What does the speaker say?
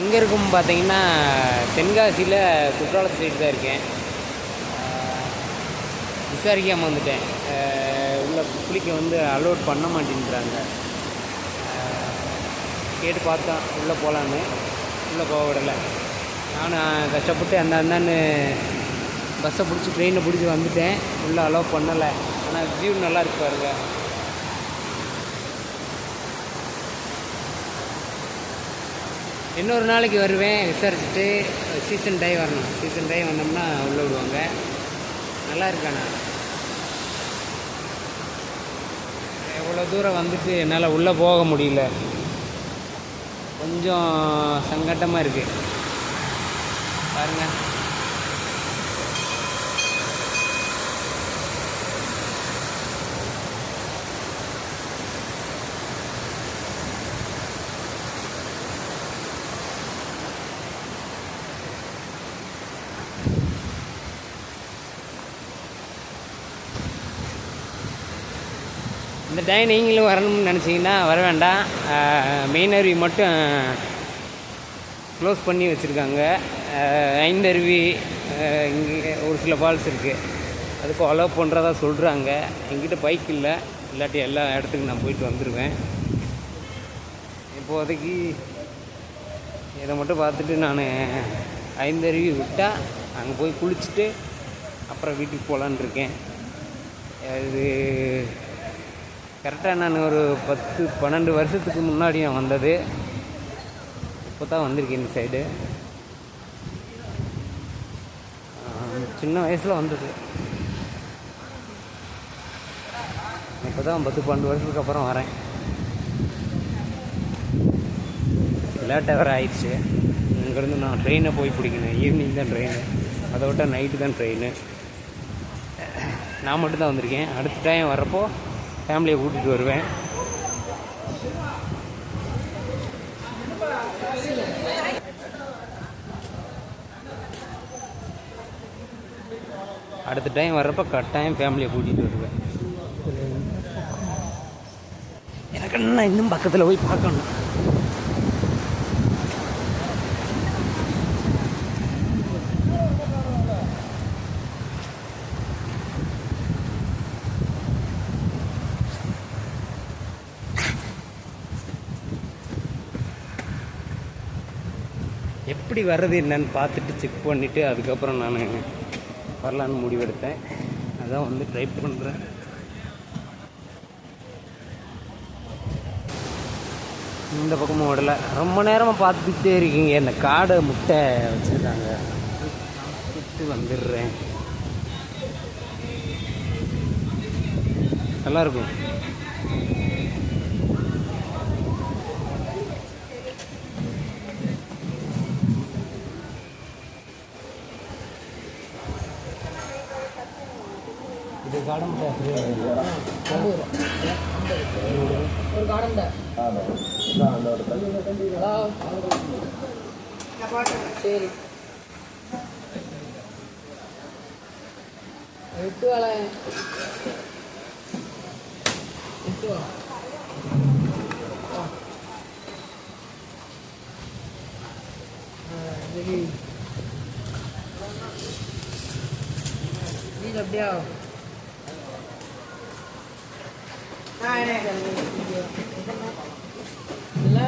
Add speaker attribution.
Speaker 1: எங்கே இருக்கும் பார்த்தீங்கன்னா தென்காசியில் குற்றாலம் சைடு தான் இருக்கேன். விசாரிக்காமல் வந்துட்டேன். உள்ள குளிக்க வந்து அலோட் பண்ண மாட்டேன்றாங்க. கேட்டு பார்த்தோம் உள்ளே போகலான்னு உள்ளே போக விடலை. நானும் கஷ்டப்பட்டு அந்த அந்தான்னு பஸ்ஸை பிடிச்சி ட்ரெயினை பிடிச்சி வந்துட்டேன். உள்ளே அலோவ் பண்ணலை. ஆனால் வியூ நல்லா இருக்கு பாருங்கள் இன்னொரு நாளைக்கு வருவேன் விசாரிச்சுட்டு சீசன் டை வரணும். சீசன் டை வந்தோம்னா உள்ளே விடுவாங்க. நல்லா இருக்காண்ணா எவ்வளோ தூரம் வந்துட்டு என்னால் உள்ளே போக முடியல. கொஞ்சம் சங்கட்டமாக இருக்குது பாருங்கள் இந்த டைம் நீங்களும் வரணும்னு நினச்சிங்கன்னா வர வேண்டாம். மெயின் அருவி மட்டும் க்ளோஸ் பண்ணி வச்சுருக்காங்க. ஐந்தருவி இங்கே ஒரு சில ஃபால்ஸ் இருக்குது அதுக்கு அலோவ் பண்ணுறதா சொல்கிறாங்க என்கிட்ட பைக் இல்லை. இல்லாட்டி எல்லா இடத்துக்கும் நான் போயிட்டு வந்துடுவேன் இப்போதைக்கு இதை மட்டும் பார்த்துட்டு நான் ஐந்தருவி விட்டால் அங்கே போய் குளிச்சுட்டு அப்புறம் வீட்டுக்கு போகலான்னு இருக்கேன். அது கரெக்டாக நான் ஒரு பத்து பன்னெண்டு வருஷத்துக்கு முன்னாடி நான் வந்தது. இப்போ தான் வந்திருக்கேன் இந்த சைடு சின்ன வயசில் வந்தது. இப்போ தான் பத்து பன்னெண்டு வருஷத்துக்கு அப்புறம் வரேன். லேட்டாக வேறு ஆயிடுச்சு. இங்கேருந்து நான் ட்ரெயினை போய் பிடிக்கணும். ஈவினிங் தான் ட்ரெயின் அதை விட்டால் நைட்டு தான் ட்ரெயின் நான் மட்டும் தான் வந்திருக்கேன். அடுத்த டைம் வரப்போ ஃபேமிலியை கூட்டிகிட்டு வருவேன். அடுத்த டைம் வர்றப்போ கட்டாயம் ஃபேமிலியை கூட்டிகிட்டு வருவேன். எனக்கு என்ன இன்னும் பக்கத்தில் போய் பார்க்கணும். எப்படி வர்றது என்னன்னு பார்த்துட்டு செக் பண்ணிவிட்டு அதுக்கப்புறம் நான் வரலான்னு முடிவெடுத்தேன். அதான் வந்து ட்ரை பண்ணுறேன் இந்த பக்கமும் விடலை ரொம்ப நேரமாக பார்த்துக்கிட்டே இருக்கீங்க. இந்த காடை முட்டை வச்சுருக்காங்க. பார்த்துட்டு வந்துடுறேன். நல்லாயிருக்கும் இது காடை முட்டை
Speaker 2: ஒரு கார்டன் தான் சரி எட்டு வேலை எட்டு வா வீடு அப்படியா இல்லை